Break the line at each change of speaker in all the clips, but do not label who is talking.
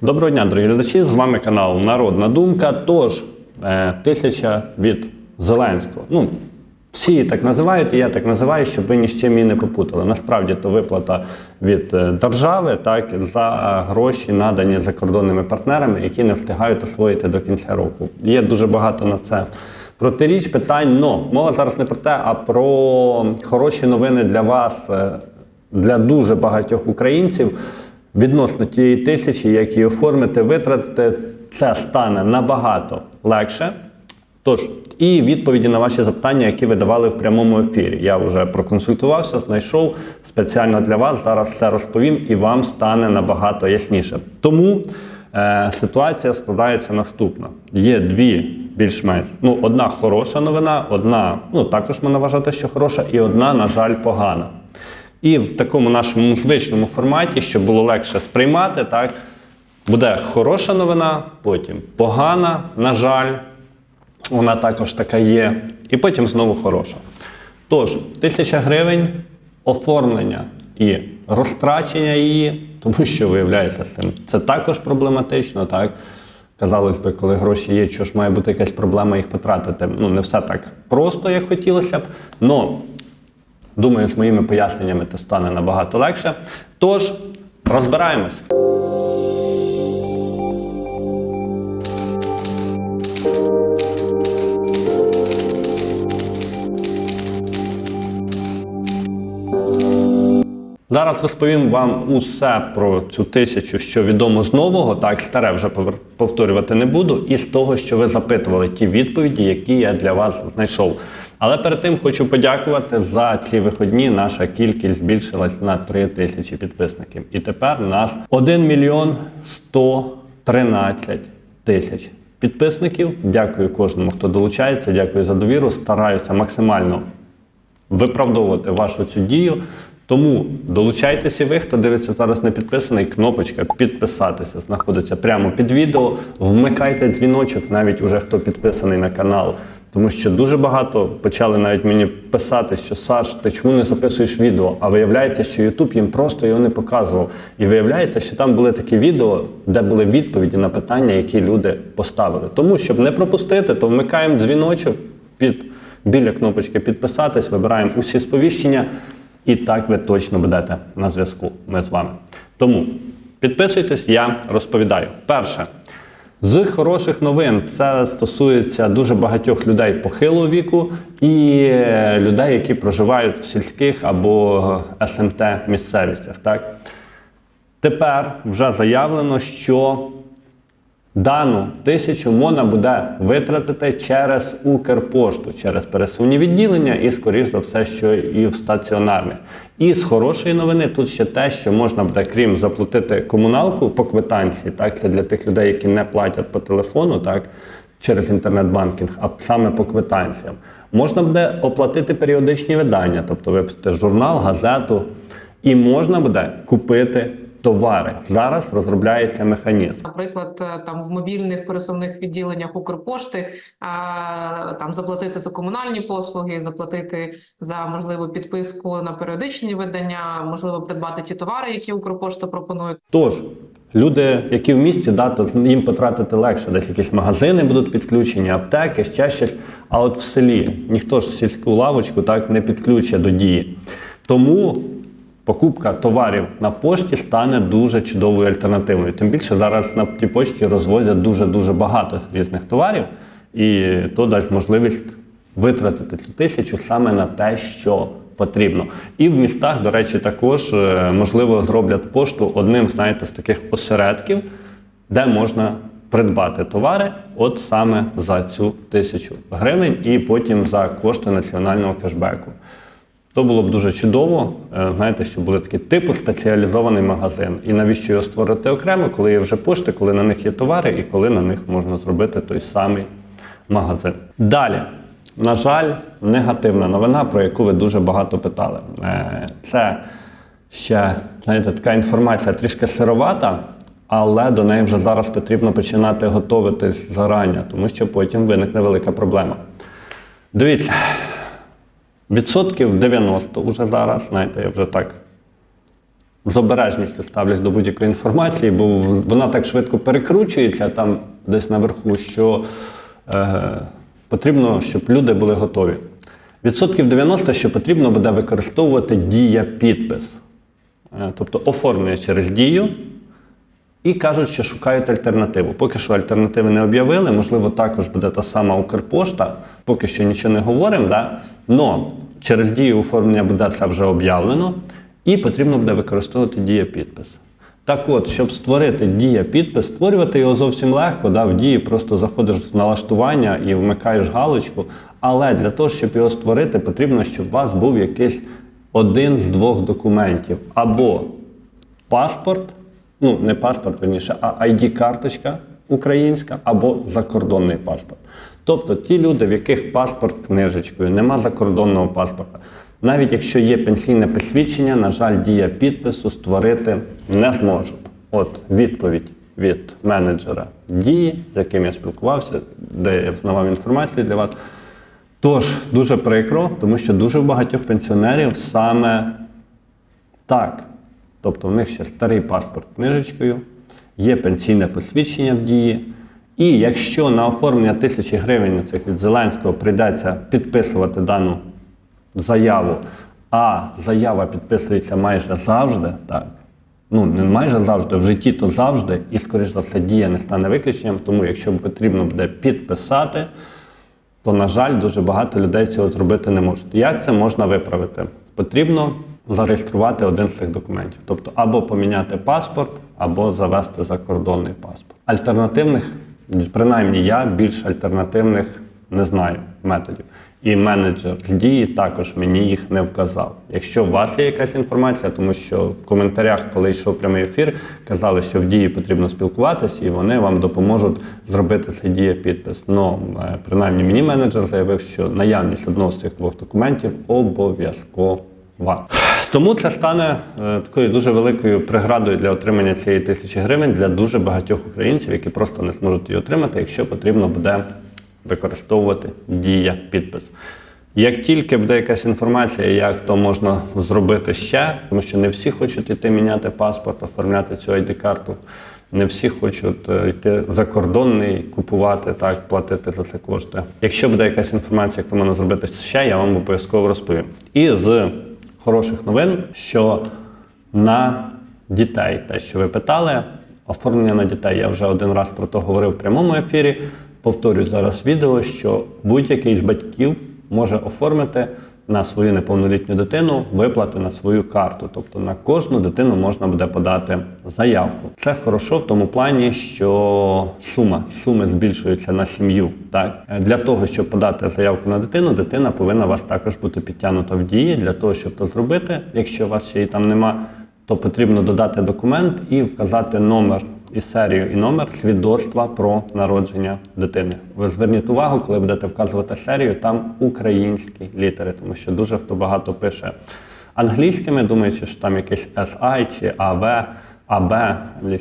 Доброго дня, дорогі глядачі! З вами канал Народна Думка. Тож, е, тисяча від Зеленського. Ну, всі так називають, і я так називаю, щоб ви ні з чим її не попутали. Насправді то виплата від е, держави так, за гроші, надані закордонними партнерами, які не встигають освоїти до кінця року. Є дуже багато на це протиріч, питань. Но мова зараз не про те, а про хороші новини для вас, е, для дуже багатьох українців. Відносно тієї тисячі, як її оформити, витратити, це стане набагато легше. Тож, і відповіді на ваші запитання, які ви давали в прямому ефірі. Я вже проконсультувався, знайшов спеціально для вас. Зараз все розповім і вам стане набагато ясніше. Тому е, ситуація складається наступна: є дві більш-менш. Ну, одна хороша новина, одна, ну також можна вважати, що хороша, і одна, на жаль, погана. І в такому нашому звичному форматі, щоб було легше сприймати, так, буде хороша новина, потім погана, на жаль, вона також така є, і потім знову хороша. Тож, тисяча гривень оформлення і розтрачення її, тому що виявляється цим. Це також проблематично, так? Казалось би, коли гроші є, що ж має бути якась проблема їх потратити. Ну, не все так просто, як хотілося б. Но Думаю, з моїми поясненнями це стане набагато легше. Тож, розбираємось. Зараз розповім вам усе про цю тисячу, що відомо з нового. Так, старе вже повторювати не буду, і з того, що ви запитували, ті відповіді, які я для вас знайшов. Але перед тим хочу подякувати за ці виходні. Наша кількість збільшилась на 3 тисячі підписників. І тепер нас 1 мільйон 113 тисяч підписників. Дякую кожному, хто долучається. Дякую за довіру. Стараюся максимально виправдовувати вашу цю дію. Тому долучайтеся ви, хто дивиться зараз не підписаний, кнопочка підписатися знаходиться прямо під відео. Вмикайте дзвіночок, навіть уже хто підписаний на канал. Тому що дуже багато почали навіть мені писати, що Саш, ти чому не записуєш відео? А виявляється, що Ютуб їм просто його не показував. І виявляється, що там були такі відео, де були відповіді на питання, які люди поставили. Тому, щоб не пропустити, то вмикаємо дзвіночок під біля кнопочки підписатись, вибираємо усі сповіщення, і так ви точно будете на зв'язку. Ми з вами. Тому підписуйтесь, я розповідаю. Перше. З хороших новин це стосується дуже багатьох людей похилого віку і е, людей, які проживають в сільських або СМТ місцевістях. Так? Тепер вже заявлено, що Дану тисячу можна буде витратити через Укрпошту, через пересувні відділення і, скоріш за все, що і в стаціонарних. І з хорошої новини тут ще те, що можна буде, крім заплатити комуналку по квитанції, так це для тих людей, які не платять по телефону, так через інтернет-банкінг, а саме по квитанціям. Можна буде оплатити періодичні видання, тобто випустити журнал, газету, і можна буде купити товари. Зараз розробляється механізм.
Наприклад, е, там в мобільних пересувних відділеннях Укрпошти а, там заплатити за комунальні послуги, заплатити за можливо підписку на періодичні видання, можливо, придбати ті товари, які Укрпошта пропонує.
Тож, люди, які в місті, да, то їм потратити легше. Десь якісь магазини будуть підключені, аптеки, ще щось. А от в селі ніхто ж сільську лавочку так не підключить до дії. Тому покупка товарів на пошті стане дуже чудовою альтернативою. Тим більше зараз на тій пошті розвозять дуже-дуже багато різних товарів, і то дасть можливість витратити цю тисячу саме на те, що потрібно. І в містах, до речі, також е, можливо зроблять пошту одним, знаєте, з таких осередків, де можна придбати товари, от саме за цю тисячу гривень, і потім за кошти національного кешбеку. То було б дуже чудово, е, знаєте, що були такі типу спеціалізований магазин. І навіщо його створити окремо, коли є вже пошти, коли на них є товари і коли на них можна зробити той самий магазин. Далі, на жаль, негативна новина, про яку ви дуже багато питали. Е, Це ще знаєте, така інформація трішки сировата, але до неї вже зараз потрібно починати готуватись зарані, тому що потім виникне велика проблема. Дивіться, відсотків 90 уже зараз, знаєте, я вже так з обережністю ставлюсь до будь-якої інформації, бо вона так швидко перекручується там десь наверху, що е, потрібно, щоб люди були готові. Відсотків 90, що потрібно буде використовувати дія підпис. Е, тобто оформлення через дію, і кажуть, що шукають альтернативу. Поки що альтернативи не об'явили, можливо, також буде та сама Укрпошта, поки що нічого не говоримо. Да? Но через дію оформлення буде це вже об'явлено, і потрібно буде використовувати дія підпис. Так от, щоб створити дія підпис, створювати його зовсім легко. Да? В дії просто заходиш в налаштування і вмикаєш галочку. Але для того, щоб його створити, потрібно, щоб у вас був якийсь один з двох документів. Або паспорт, ну не паспорт, верніше, а ID-карточка українська або закордонний паспорт. Тобто ті люди, в яких паспорт книжечкою, нема закордонного паспорта. Навіть якщо є пенсійне посвідчення, на жаль, дія підпису створити не зможуть. От відповідь від менеджера дії, з яким я спілкувався, де я взнавав інформацію для вас. Тож дуже прикро, тому що дуже багатьох пенсіонерів саме так. Тобто в них ще старий паспорт книжечкою, є пенсійне посвідчення в дії. І якщо на оформлення тисячі гривень цих від Зеленського прийдеться підписувати дану заяву, а заява підписується майже завжди, так. Ну, не майже завжди, в житті то завжди, і, скоріш за все, дія не стане виключенням. Тому, якщо потрібно буде підписати, то, на жаль, дуже багато людей цього зробити не можуть. Як це можна виправити? Потрібно зареєструвати один з цих документів, тобто або поміняти паспорт, або завести закордонний паспорт. Альтернативних, принаймні я більш альтернативних не знаю методів. І менеджер з дії також мені їх не вказав. Якщо у вас є якась інформація, тому що в коментарях, коли йшов прямий ефір, казали, що в дії потрібно спілкуватися, і вони вам допоможуть зробити цей дія підпис. Ну, е, принаймні, мені менеджер заявив, що наявність одного з цих двох документів обов'язкова. Тому це стане е, такою дуже великою преградою для отримання цієї тисячі гривень для дуже багатьох українців, які просто не зможуть її отримати, якщо потрібно буде використовувати дія підпис. Як тільки буде якась інформація, як то можна зробити ще, тому що не всі хочуть йти міняти паспорт, оформляти цю ID-карту, не всі хочуть е, йти закордонний, купувати, так, платити за це кошти. Якщо буде якась інформація, як то можна зробити ще, я вам обов'язково розповім. І з хороших новин, що на дітей, те, що ви питали, оформлення на дітей. Я вже один раз про це говорив в прямому ефірі. Повторюю зараз відео, що будь-який з батьків може оформити на свою неповнолітню дитину виплати на свою карту. Тобто на кожну дитину можна буде подати заявку. Це хорошо в тому плані, що сума суми збільшуються на сім'ю. Так Е, для того, щоб подати заявку на дитину, дитина повинна вас також бути підтягнута в дії. Для того, щоб це зробити, якщо у вас ще її там нема, то потрібно додати документ і вказати номер і серію, і номер свідоцтва про народження дитини. Ви зверніть увагу, коли будете вказувати серію, там українські літери, тому що дуже хто багато пише англійськими, думаючи, що там якесь SI чи AV, AB.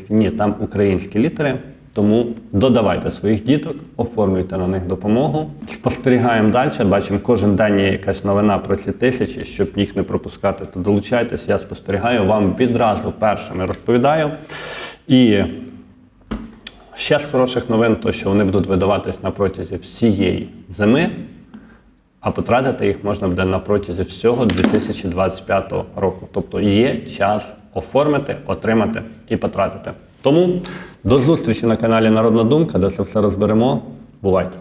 Ні, там українські літери. Тому додавайте своїх діток, оформлюйте на них допомогу. Спостерігаємо далі. Бачимо, кожен день є якась новина про ці тисячі, щоб їх не пропускати, то долучайтесь. Я спостерігаю, вам відразу першими розповідаю. І ще з хороших новин, то що вони будуть видаватись на протязі всієї зими, а потратити їх можна буде на протязі всього 2025 року. Тобто є час оформити, отримати і потратити. Тому до зустрічі на каналі Народна Думка, де це все розберемо. Бувайте!